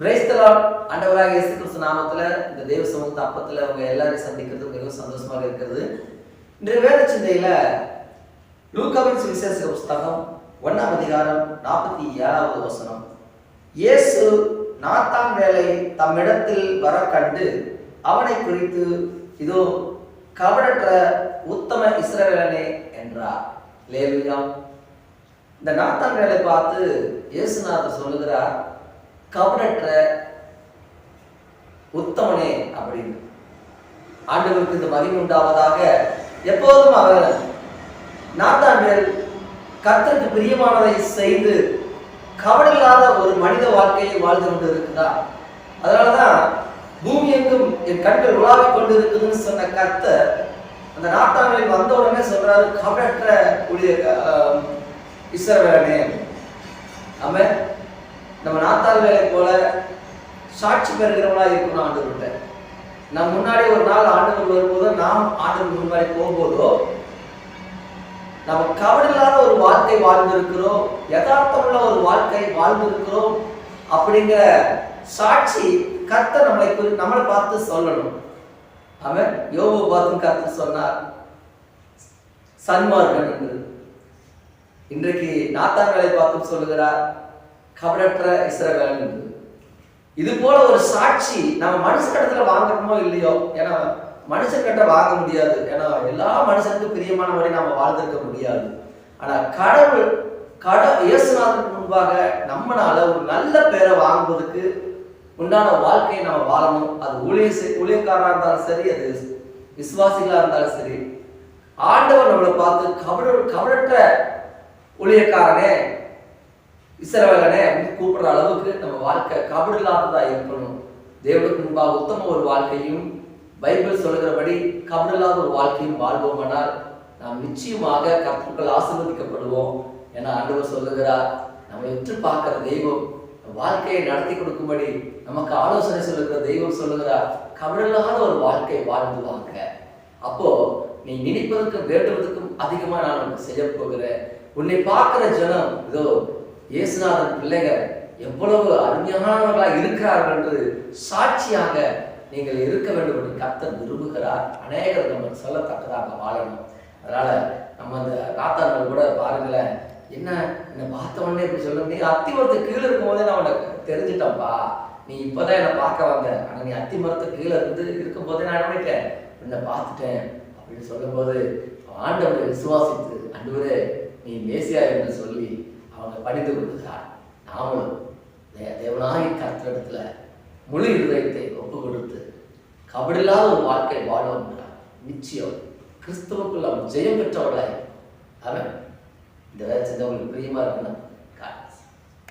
பிரைஸ்தலால் அண்டவராக இயேசு கிறிஸ்து நாமத்துல இந்த தேவ சமூக அப்பத்துல அவங்க எல்லாரையும் சந்திக்கிறது மிகவும் சந்தோஷமாக இருக்கிறது. இன்றைய வேத சிந்தையில லூக்காவின் சுவிசேஷ புஸ்தகம் ஒன்னாம் அதிகாரம் நாற்பத்தி ஏழாவது வசனம். இயேசு நாத்தான் வேலை தம்மிடத்தில் வர கண்டு அவனை குறித்து இதோ கவடற்ற உத்தம இஸ்ரவேலனே என்றார். லேவியாம் இந்த நாத்தான் வேலை பார்த்து இயேசுநாதர் சொல்லுகிறார் கவனற்ற உத்தமனே அப்படின்னு. ஆண்டவருக்கு இந்த மகிமை உண்டாவதாக எப்போதும் அவர் நாத்தாண்டல் கர்த்தருக்கு பிரியமானதை செய்து கவனில்லாத ஒரு மனித வாழ்க்கையை வாழ்ந்து கொண்டிருக்கிறார். அதனாலதான் பூமி எங்கும் என் கண்கள் உலாவிக் கொண்டு இருக்குதுன்னு சொன்ன கர்த்தர் அந்த நாட்டாங்களில் வந்த உடனே சொல்றாரு கவனற்ற உடைய இஸ்ரவேலனே. ஆமென். நம்ம நாத்தால் வேலை போல சாட்சி பெறுகிறவங்களா இருக்கணும் ஆண்டவர்கிட்ட. நம் முன்னாடி ஒரு நாள் ஆண்டவர் வரும்போதோ நாம் ஆண்டவர் முன்னாடி போகும்போதோ நம்ம கவலையில்லாத ஒரு வாழ்க்கை வாழ்ந்திருக்கிறோம் யதார்த்தமுள்ள ஒரு வாழ்க்கை வாழ்ந்திருக்கிறோம் அப்படிங்கிற சாட்சி கர்த்தர் நம்மளை குறி நம்மளை பார்த்து சொல்லணும். அவன் யோகோ பார்த்து கர்த்தர் சொன்னார் சன்மார்கன் என்று. இன்றைக்கு நாத்தாங்களை பார்த்து சொல்லுகிறார் கபரற்ற இஸ்ரவேல் என்று. இது போல ஒரு சாட்சி நம்ம மனுஷனிடத்துல வாங்கணுமோ இல்லையோ? ஏன்னா மனுஷன்கிட்ட வாங்க முடியாது. ஏன்னா எல்லா மனுஷனுக்கும் பிரியமான மாதிரி நாம வாழ்ந்திருக்க முடியாது. ஆனா கடவுள் கட இயேசுநாதனுக்கு முன்பாக நம்மனால ஒரு நல்ல பேரை வாங்குவதற்கு உண்டான வாழ்க்கையை நம்ம வாழணும். அது ஊழிய செய்- ஊழியக்காரனா இருந்தாலும் சரி அது விசுவாசிகளா இருந்தாலும் சரி. ஆண்டவர் நம்மளை பார்த்து கபட கபடற்ற ஊழியக்காரனே இசரவகனே அப்படின்னு கூப்பிடுற அளவுக்கு நம்ம வாழ்க்கை கபடில்லாததா இருக்கணும். தேவனுக்கு முன்பாக உத்தம ஒரு வாழ்க்கையும் பைபிள் சொல்கிறபடி கபடில்லாத ஒரு வாழ்க்கையும் வாழ்வோமானால் நாம் நிச்சயமாக கற்றுக்கள் ஆசிர்வதிக்கப்படுவோம் என ஆண்டவர் சொல்லுகிறார். நம்ம எற்று பார்க்கிற தெய்வம் வாழ்க்கையை நடத்தி கொடுக்கும்படி நமக்கு ஆலோசனை சொல்லுகிற தெய்வம் சொல்லுகிறார். கபடில்லாத ஒரு வாழ்க்கை வாழ்ந்து வாங்க. அப்போ நீ நினைப்பதற்கும் வேண்டுவதற்கும் அதிகமாக நான் உனக்கு செய்ய போகிறேன். உன்னை பார்க்கிற ஜனம் இதோ இயேசுநாதன் பிள்ளைகள் எவ்வளவு அருமையானவர்களாக இருக்கிறார்கள் என்று சாட்சியாக நீங்கள் இருக்க வேண்டும் என்று கர்த்தர் விரும்புகிறார். அநேகர் நம்ம சொல்லத்தக்கதாக வாழணும். அதனால நம்ம அந்த ராத்தார்கள் கூட பாருங்களேன் என்ன என்னை பார்த்த உடனே இப்படி சொல்ல நீ அத்திமரத்து கீழே இருக்கும் போதே நான் உனக்கு தெரிஞ்சிட்டேன்ப்பா நீ இப்போதான் என்னை பார்க்க வந்த. ஆனால் நீ அத்தி மரத்துக்கு கீழே இருந்து இருக்கும்போதே நான் நினைக்கிறேன் என்னை உன்னை பார்த்துட்டேன் அப்படின்னு சொல்லும்போது ஆண்டவரை விசுவாசித்து அன்றுவரே நீ மேசியா என்று சொல்லி அவங்க படித்து கொடுக்கிறார் நாமளும் தேவனாய் கத்திரத்தில் முழு இருதயத்தை ஒப்பு கொடுத்து கபடில்லாத ஒரு வாழ்க்கை வாழும் நிச்சயம் கிறிஸ்துவுக்குள்ள அவன் ஜெயம் பெற்றவர்களாய் அவன் இந்த வேலை செஞ்சவங்களுக்கு பிரியமாக இருக்குன்னா